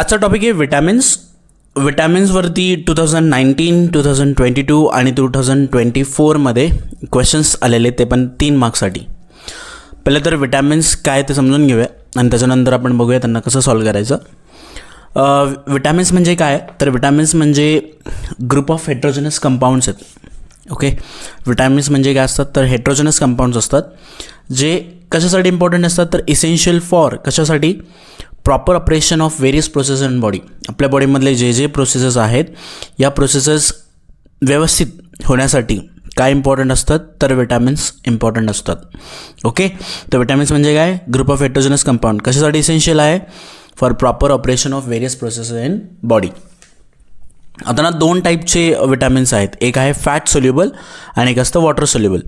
आजचा टॉपिक आहे vitamins विटॅमिन्सवरती two thousand nineteen two thousand twenty two आणि टू थाउजंड ट्वेंटी फोरमध्ये क्वेश्चन्स आलेले ते पण तीन मार्क्ससाठी पहिले तर विटॅमिन्स काय ते समजून घेऊया आणि त्याच्यानंतर आपण बघूया त्यांना कसं सॉल्व करायचं. विटॅमिन्स म्हणजे काय? तर विटॅमिन्स म्हणजे ग्रुप ऑफ हेट्रोजनस कंपाऊंड्स आहेत. ओके विटॅमिन्स म्हणजे काय असतात? तर हेट्रोजनस कंपाऊंड्स असतात. जे कशासाठी इम्पॉर्टंट असतात? तर इसेन्शियल फॉर कशासाठी? Proper operation of various process in body आपल्या बॉडीमधले जे जे प्रोसेसेस आहेत या प्रोसेसेस व्यवस्थित होण्यासाठी काय इम्पॉर्टंट असतात? तर विटॅमिन्स इम्पॉर्टंट असतात. ओके तर विटॅमिन्स म्हणजे काय? ग्रुप ऑफ हेट्रोजनस कंपाऊंड कशासाठी इसेन्शियल आहे? For proper operation of various process in body आता ना दोन टाईपचे विटॅमिन्स आहेत. एक आहे फॅट सोल्युबल आणि एक असतं वॉटर सोल्युबल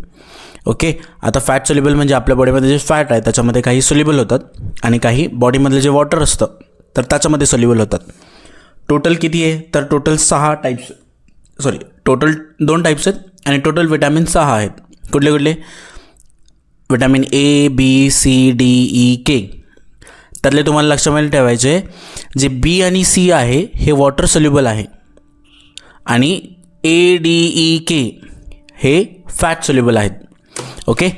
ओके? आता फॅट सोल्युबल म्हणजे आपल्या बॉडीमध्ये जे फॅट आहे त्याच्यामध्ये काही सोल्युबल होतात आणि काही बॉडीमधलं जे वॉटर असतं तर त्याच्यामध्ये सोल्युबल होतात. टोटल किती आहे? तर टोटल सहा टाईप्स सॉरी टोटल दोन टाईप्स आहेत आणि टोटल विटॅमिन सहा आहेत. कुठले कुठले? Vitamin A B C D E K त्यातले तुम्हाला लक्षामध्ये ठेवायचे जे बी आणि सी आहे हे वॉटर सोल्युबल आहे. आणि ए डी ई के हे फॅट सोल्युबल आहेत. ओके?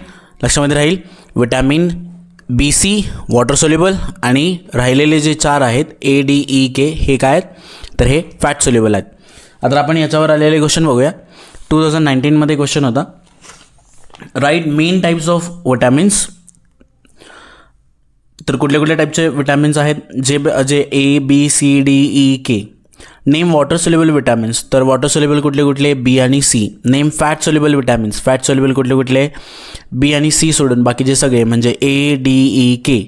लक्षामध्ये राहील vitamin B C water soluble आणि राहिलेले जे चार आहेत ए डी ई के हे काय आहेत? तर हे फॅट सोल्युबल आहेत. आता आपण याच्यावर आलेले क्वेश्चन बघूया. टू थाउजंड नाईन्टीनमध्ये क्वेश्चन होता. Write main types of vitamins तर कुठल्या कुठल्या टाईपचे विटॅमिन्स आहेत? जे जे A B C D E K name water soluble vitamins. तर वॉटर सोल्युबल कुठले कुठले? बी आणि C. Name fat soluble vitamins. Fat soluble कुठले कुठले? बी आणि सी सोडून बाकीचे सगळे म्हणजे A D E K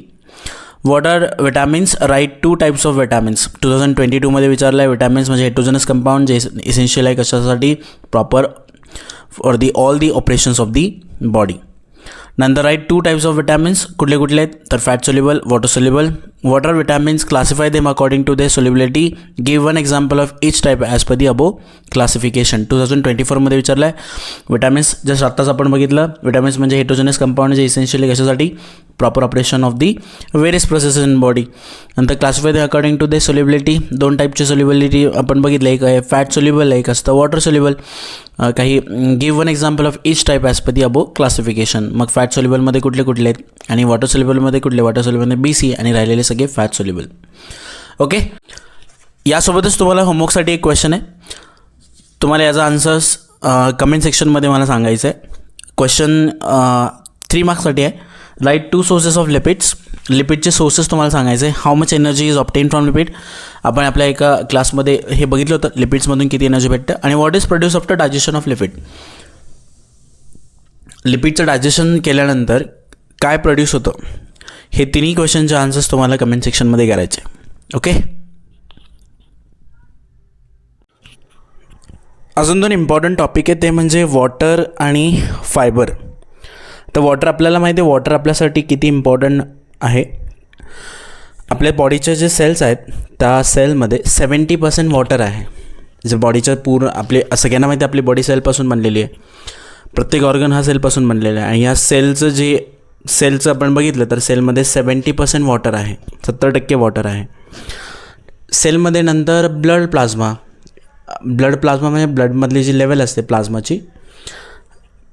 what are vitamins write two types of vitamins two thousand twenty टूमध्ये विचारलं आहे विटॅमिन्स म्हणजे हेटोजनस कंपाऊंड जे इसेन्शियल आहे कशासाठी? Proper for the all the operations of the body नंतर write two types of vitamins कुठले कुठले आहेत? तर fat soluble water soluble water vitamins classify them according to their solubility give one example of each type as per the above classification two thousand twenty फोरमध्ये विचारलं आहे vitamins just आत्ताच आपण बघितलं विटॅमिन्स म्हणजे हेटोजेनस कंपाऊंड जे essentially कशासाठी? Proper operation of the various process in body नंतर classify they according to their solubility दोन टाईपची सोल्युबिलिटी आपण बघितलं. एक आहे फॅट सोल्युबल एक असतं वॉटर सोल्युबल काही give one example of each type as per the above classification मग फॅट सोल्युबलमध्ये कुठले कुठले आहेत? आणि वॉटर सोल्युबलमध्ये कुठले? वॉटर सोल्युबलमध्ये बी सी आणि राहिलेले सगळे फॅट सोल्युबल ओके यासोबतच तुम्हाला होमवर्कसाठी एक क्वेश्चन आहे. तुम्हाला याचा आन्सर्स कमेंट सेक्शनमध्ये मला सांगायचं आहे क्वेश्चन थ्री मार्क्ससाठी आहे. Write two sources of lipids लिपिडचे sources तुम्हाला सांगायचे how much energy is obtained from lipid आपण आपल्या एका क्लासमध्ये हे बघितलं होतं. लिपिड्समधून किती एनर्जी भेटतं? आणि what is produce after digestion of lipid लिपिडचं digestion केल्यानंतर काय प्रोड्यूस होतं? हे तिन्ही क्वेश्चनचे आन्सर्स तुम्हाला कमेंट सेक्शनमध्ये करायचे. ओके अजून दोन इम्पॉर्टंट टॉपिक आहे ते म्हणजे वॉटर आणि फायबर तर वॉटर आपल्याला माहिती आहे वॉटर आपल्यासाठी किती इम्पॉर्टंट आहे? आपल्या बॉडीचे जे सेल्स आहेत त्या सेलमध्ये सेवन्टी पर्सेंट वॉटर आहे. जे बॉडीचं पूर्ण आपले सगळ्यांना माहिती आहे आपली बॉडी सेलपासून बनलेली आहे. प्रत्येक ऑर्गन हा सेलपासून बनलेला आहे. आणि ह्या सेलचं जे सेलचं आपण बघितलं तर सेलमध्ये सेवन्टी पर्सेंट वॉटर आहे सत्तर टक्के वॉटर आहे. सेलमध्ये नंतर ब्लड प्लाझ्मा ब्लड प्लाझ्मा म्हणजे ब्लडमधली जी लेवल असते प्लाझ्माची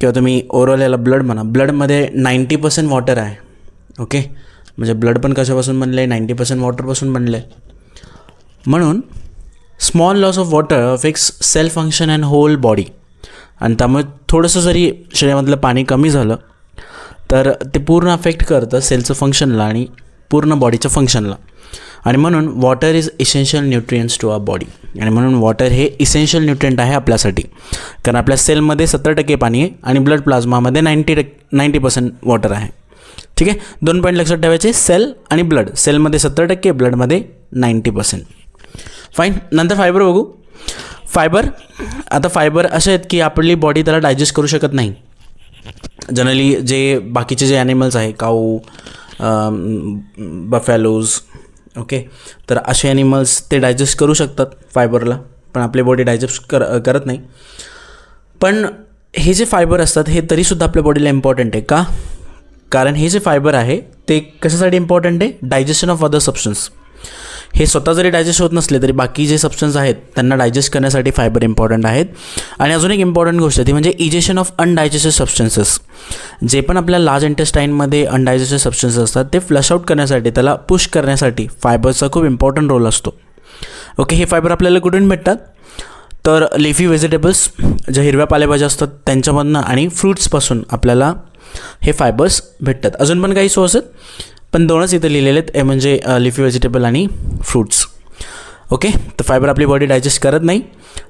किंवा तुम्ही ओव्हरऑल याला ब्लड म्हणा ब्लडमध्ये नाईंटी पर्सेंट वॉटर आहे ओके म्हणजे ब्लड पण कशापासून बनलं आहे नाईंटी पर्सेंट वॉटरपासून बनलं आहे म्हणून small loss of water affects cell function and whole body आणि त्यामुळे थोडंसं जरी शरीरामधलं पाणी कमी झालं तर ते पूर्ण अफेक्ट करतं सेलचं फंक्शनला आणि पूर्ण बॉडीच्या फंक्शनला आणि म्हणून water is essential nutrients to a body आणि म्हणून वॉटर हे इसेन्शियल न्यूट्रियंट आहे आपल्यासाठी. कारण आपल्या सेलमध्ये सत्तर टक्के पाणी आहे आणि ब्लड प्लाझ्मामध्ये नाईंटी टक् नाईंटी पर्सेंट वॉटर आहे. ठीक आहे? दोन पॉईंट लक्षात ठेवायचे. सेल आणि ब्लड सेलमध्ये सत्तर टक्के ब्लडमध्ये नाईंटी पर्सेंट फाईन नंतर फायबर बघू. फायबर आता फायबर असे आहेत की आपली बॉडी त्याला डायजेस्ट करू शकत नाही. जनरली जे बाकीचे जे ॲनिमल्स आहे काऊ बफॅलोज ओके तर असे ॲनिमल्स ते डायजेस्ट करू शकतात फायबरला पण आपली बॉडी डायजेस्ट कर करत नाही. पण हे जे फायबर असतात हे तरीसुद्धा आपल्या बॉडीला इम्पॉर्टंट आहे. का? कारण हे जे फायबर आहे ते कशासाठी इम्पॉर्टंट आहे? डायजेशन ऑफ अदर सबस्टन्स हे स्वतः जरी डायजेस्ट होत नसले तरी बाकी जे सबस्टन्स आहेत त्यांना डायजेस्ट करण्यासाठी फायबर इम्पॉर्टंट आहेत. आणि अजून एक इम्पॉर्टंट गोष्ट आहे ती म्हणजे इजेशन ऑफ अनडायजेस्टेड सबस्टन्सेस जे पण आपल्या लार्ज इंटेस्टाईनमध्ये अनडायजेस्टेड सबस्टन्सेस असतात ते फ्लश आउट करण्यासाठी त्याला पुश करण्यासाठी फायबरचा खूप इम्पॉर्टंट रोल असतो. ओके हे फायबर आपल्याला कुठून भेटतात? तर लिफी व्हेजिटेबल्स ज्या हिरव्या पालेभाज्या असतात त्यांच्यामधनं आणि फ्रूट्सपासून आपल्याला हे फायबर्स भेटतात. अजून पण काही सोर्स आहेत? पण दोनच इथं लिहिलेले आहेत. हे म्हणजे लिफी व्हेजिटेबल आणि फ्रूट्स ओके तर फायबर आपली बॉडी डायजेस्ट करत नाही.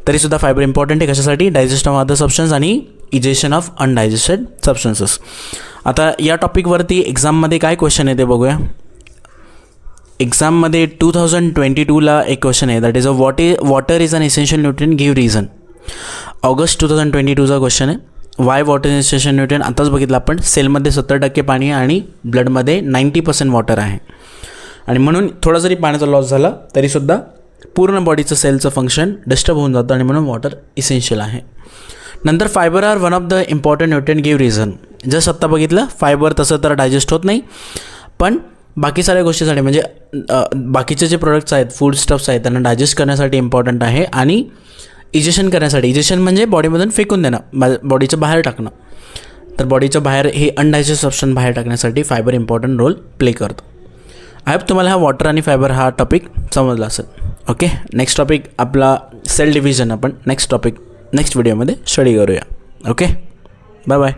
तरीसुद्धा फायबर इम्पॉर्टंट आहे कशासाठी? डायजेस्ट ऑफ अदर सबस्टन्स आणि इजेशन ऑफ अनडायजेस्टेड सबस्टन्सेस आता या टॉपिकवरती एक्झाममध्ये काय क्वेश्चन आहे ते बघूया. एक्झाममध्ये टू थाउजंड ट्वेंटी टूला एक क्वेश्चन आहे. That is a what is water is an essential nutrient give reason August two thousand twenty टूचा question आहे. वाय वॉटर इन्सेशन न्यूट्रन आताच बघितलं आपण सेलमध्ये सत्तर टक्के पाणी आणि ब्लडमध्ये नाईंटी पर्सेंट वॉटर आहे. आणि म्हणून थोडा जरी पाण्याचा लॉस झाला तरीसुद्धा पूर्ण बॉडीचं सेलचं फंक्शन डिस्टर्ब होऊन जातं आणि म्हणून वॉटर इसेन्शियल आहे. नंतर fibre are one of the important nutrient give reason जसं आत्ता बघितलं फायबर तसं तर डायजेस्ट होत नाही पण बाकी साऱ्या गोष्टीसाठी म्हणजे बाकीचे जे प्रोडक्ट्स आहेत फूड स्टफ्स आहेत त्यांना डायजेस्ट करण्यासाठी इम्पॉर्टंट आहे आणि इजेशन करण्यासाठी. इजेशन म्हणजे बॉडीमधून फेकून देणं बॉडीच्या बाहेर टाकणं. तर बॉडीच्या बाहेर हे अंडायचे सबस्टन बाहेर टाकण्यासाठी फायबर इम्पॉर्टंट रोल प्ले करतो. आय होप तुम्हाला हा वॉटर आणि फायबर हा टॉपिक समजला असेल. ओके नेक्स्ट टॉपिक आपला सेल डिव्हिजन आपण नेक्स्ट टॉपिक नेक्स्ट व्हिडिओमध्ये स्टडी करूया. Okay bye bye